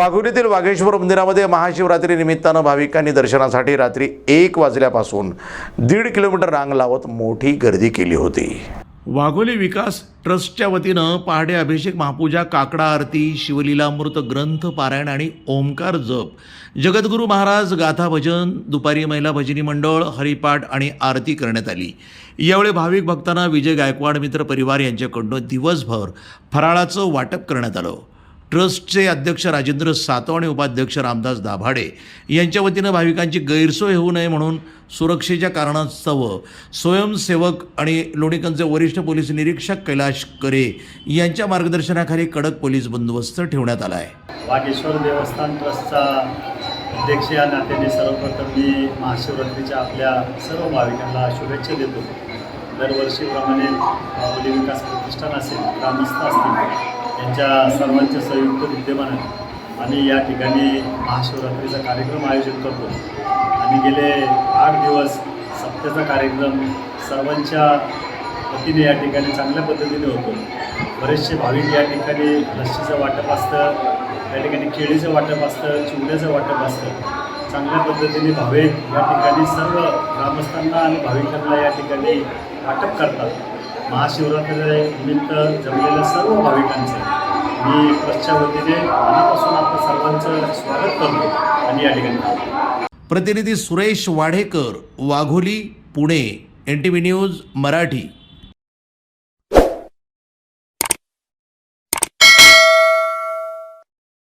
वाघोलीतील वाघेश्वर मंदिरामध्ये महाशिवरात्री निमित्तानं भाविकांनी दर्शनासाठी रात्री एक वाजल्यापासून दीड किलोमीटर रांग लावत मोठी गर्दी केली होती. वाघोली विकास ट्रस्टच्या वतीनं पहाडे अभिषेक महापूजा काकडा आरती शिवलीलामृत ग्रंथ पारायण आणि ओंकार जप. जगद्गुरू महाराज गाथा भजन दुपारी महिला भजनी मंडळ हरिपाठ आणि आरती करण्यात आली. यावेळी भाविक भक्तांना विजय गायकवाड मित्र परिवार यांच्याकडून दिवसभर फराळाचं वाटप करण्यात आलं. ट्रस्टचे अध्यक्ष राजेंद्र सातव आणि उपाध्यक्ष रामदास दाभाडे यांच्या वतीनं भाविकांची गैरसोय होऊ नये म्हणून सुरक्षेच्या कारणास्तव स्वयंसेवक आणि लोणीकंचे वरिष्ठ पोलीस निरीक्षक कैलाश करे यांच्या मार्गदर्शनाखाली कडक पोलीस बंदोबस्त ठेवण्यात आला आहे वागेश्वर देवस्थान ट्रस्टचा अध्यक्ष या नात्याने सर्वप्रथम मी महाशिवरात्रीच्या आपल्या सर्व भाविकांना शुभेच्छा देतो. दरवर्षीप्रमाणे विकास प्रतिष्ठान असेल ग्रामस्थ असतील यांच्या सर्वांच्या संयुक्त विद्यमानाने आम्ही या ठिकाणी महाशिवरात्रीचा कार्यक्रम आयोजित करतो. आणि गेले आठ दिवस सप्त्याचा कार्यक्रम सर्वांच्या वतीने या ठिकाणी चांगल्या पद्धतीने होतो. बरेचसे भाविक या ठिकाणी लस्सीचं वाटप असतं या ठिकाणी केळीचं वाटप असतं चिवड्याचं वाटप असतं. चांगल्या पद्धतीने भाविक या ठिकाणी सर्व ग्रामस्थांना आणि भाविकांना या ठिकाणी वाटप करतात. महाशिवरात्री निमित्त जमलेल्या सर्व भाविकांचं मी ट्रस्टच्या वतीने मनापासून आपलं सर्वांचं स्वागत करतो आणि या ठिकाणी प्रतिनिधी Suresh Wadhekar Wagholi Pune N T V news Marathi.